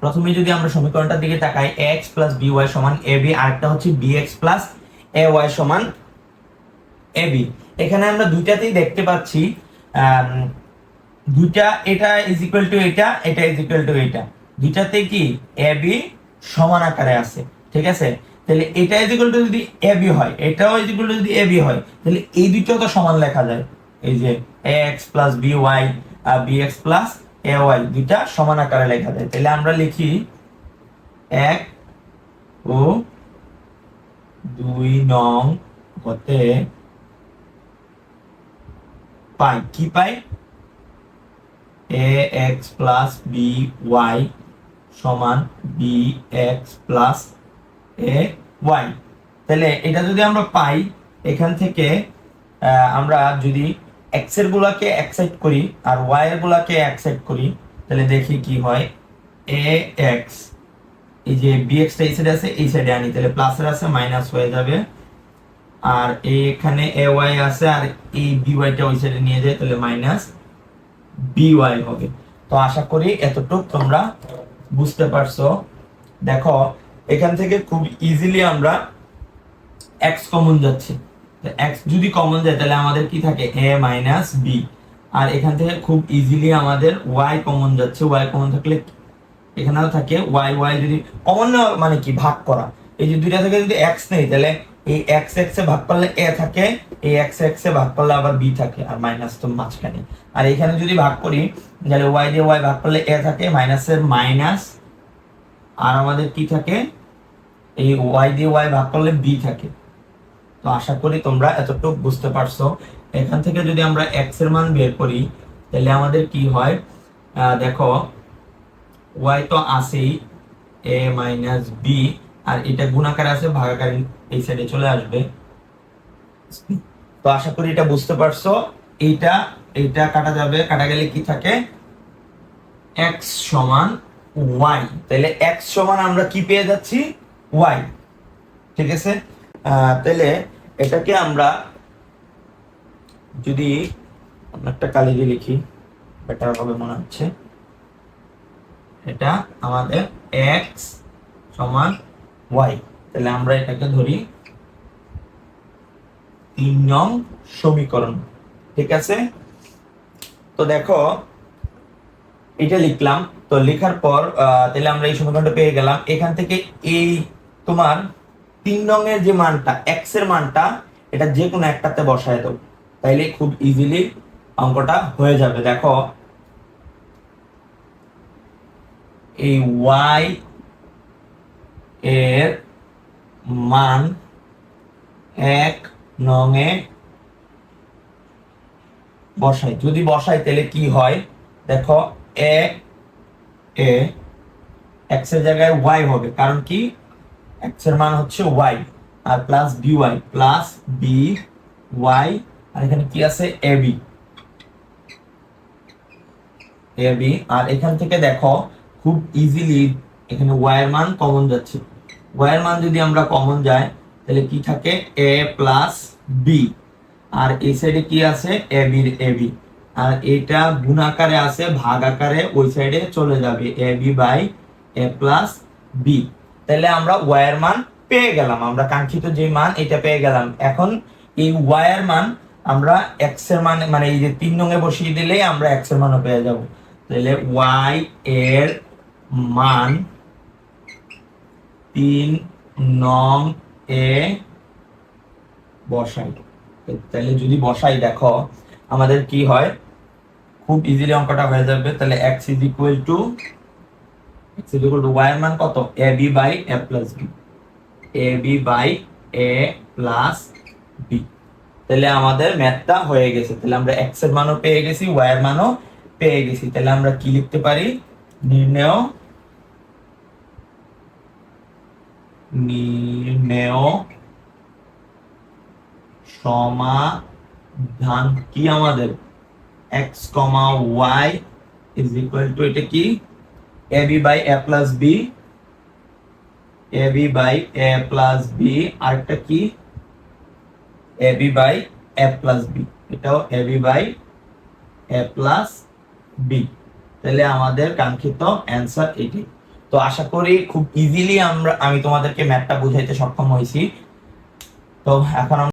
প্রথমে যদি আমরা সমীকরণটার দিকে তাকাই এক্স প্লাস বি ওয়াই সমান এ বি আরেকটা হচ্ছে B X plus A Y সমান এ বি এখানে আমরা দুইটাতেই দেখতে পাচ্ছি দুইটা এটা ইজ ইকুয়াল টু এটা এটা ইজ ইকুয়াল টু এটা। দুইটাতে কি এ বি সমান আকারে আছে, ঠিক আছে? তাহলে এটা ইজ ইকুয়াল টু যদি এ বি হয়, এটাও ইজ ইকুয়াল টু যদি এ বি হয়, তাহলে এই দুইটাও তো সমান লেখা যায়। এই যে X plus B Y B X plus A Y দুইটা সমান আকারে লেখা যায়। তাহলে আমরা লিখি এক ও দুই নং হতে পাই। কি পাই? A X plus B Y সমান B X plus A Y তাহলে এটা যদি আমরা পাই, এখান থেকে আমরা যদি এক্সের গুলাকে একসাইড করি আর ওয়াই এর গুলাকে একসাইড করি, তাহলে দেখি কি হয়? এ এক্স এই যে বি এক্সটা এই সাইডে আছে, এই সাইডে আনি, তাহলে প্লাসের আছে মাইনাস হয়ে যাবে। আর এখানে এ ওয়াই আছে, আর এই বি ওয়াইটা ওই সাইডে নিয়ে যায়, তাহলে মাইনাস বি ওয়াই হবে। তো আশা করি এতটুক তোমরা বুঝতে পারছ। দেখো, এখান থেকে খুব ইজিলি আমরা এক্স কমন যাচ্ছে। এক্স যদি কমন যায়, তাহলে আমাদের কি থাকে? এ মাইনাস বি আর এখান থেকে খুব ইজিলি আমাদের ওয়াই কমন যাচ্ছে। ওয়াই কমন থাকলে এখানেও থাকে ওয়াই ওয়াই যদি কমন মানে কি? ভাগ করা। এই যে দুইটা থেকে যদি এক্স নেই, তাহলে এই এক্স এক্স এ ভাগ করলে এ থাকে, এই এক্স এক্স এ ভাগ করলে আবার বি থাকে। আর মাইনাস তো মাঝখানে। আর এখানে যদি ভাগ করি, তাহলে ওয়াই দিয়ে ওয়াই ভাগ করলে এ থাকে মাইনাসের মাইনাস আর আমাদের কি থাকে? এই ওয়াই দিয়ে ওয়াই ভাগ করলে বি থাকে। তো আশা করি তোমরা এতটুকু বুঝতে পারছ। এখান থেকে যদি আমরা এক্সের মান বের করি, তাহলে আমাদের কি হয়? দেখো ওয়াই তো আছেই এ মাইনাস বি আর এটা গুণাকার আছে, ভাগাকার এই সাইডে চলে আসবে। তো আশা করি এটা বুঝতে পারছ। এইটা এইটা কাটা যাবে, কাটা গেলে কি থাকে? এক্স সমান ওয়াই তাহলে এক্স সমান আমরা কি পেয়ে যাচ্ছি? ওয়াই ঠিক আছে? তাহলে এটাকে আমরা যদি একটা কালি দিয়ে লিখি বেটার হবে মনে হচ্ছে। এটা আমাদের এক্স সমান ওয়াই তাহলে আমরা এটাকে ধরি তিন নং সমীকরণ। ঠিক আছে? তো দেখো, এটা লিখলাম। তো লেখার পর তাহলে আমরা এই সমীকরণটা পেয়ে গেলাম। এখান থেকে এই তোমার তিন রঙের যে মানটা এক্সের মানটা, এটা যে কোনো একটাতে বসায় দাও তাইলে খুব ইজিলি অঙ্কটা হয়ে যাবে। দেখো, এই ওয়াই এর মান এক নঙে বসাই। যদি বসাই তাহলে কি হয়? দেখো এ এ এক্সের জায়গায় ওয়াই হবে। কারণ কি? এক্সের মান হচ্ছে ওয়াই আর plus B Y plus B Y আর এখানে কি আছে? এ বি এ বি আর এখান থেকে দেখো, খুব ইজিলি এখানে ওয়াই এর মান কমন যাচ্ছে। ওয়াই এর মান যদি আমরা কমন যায়, তাহলে কি থাকে? এ প্লাস বি আর এই সাইডে কি আছে? এ বি এ বি আর এটা গুণ আকারে আছে, ভাগ আকারে ওই সাইডে চলে যাবে। A B by A plus B তাহলে আমরা ওয়াই এর মান পেয়ে গেলাম। আমরা কাঙ্ক্ষিত যে মান, এটা পেয়ে গেলাম। এখন এই ওয়াই এর মান আমরা এক্সের মান মানে এই যে তিন নঙে বসিয়ে দিলেই আমরা এক্সের মানও পেয়ে যাব। তাহলে ওয়াই এর মান তিন নং এ বসাই। তাহলে যদি বসাই, দেখো, আমাদের কি হয়? খুব ইজিলি অঙ্কটা হয়ে যাবে। তাহলে X is equal to is এর মান কত? বাই এ প্লাস তাহলে আমাদের ম্যাথটা হয়ে গেছে। তাহলে আমরা এর মানও পেয়ে গেছি ওয়াই এর মানও পেয়ে গেছি। তাহলে আমরা কি লিখতে পারি? নির্ণয় সমাধান কি আমাদের? X comma Y is equal to এটা কি? B by A plus B B by A plus B আরেকটা কি? B by A plus B এটাও B by A plus B তাহলে আমাদের কাঙ্ক্ষিত অ্যান্সার এটি। তো আশা করি খুব ইজিলি আমরা আমি তোমাদেরকে ম্যাথটা বুঝাইতে সক্ষম হয়েছি। তো এখন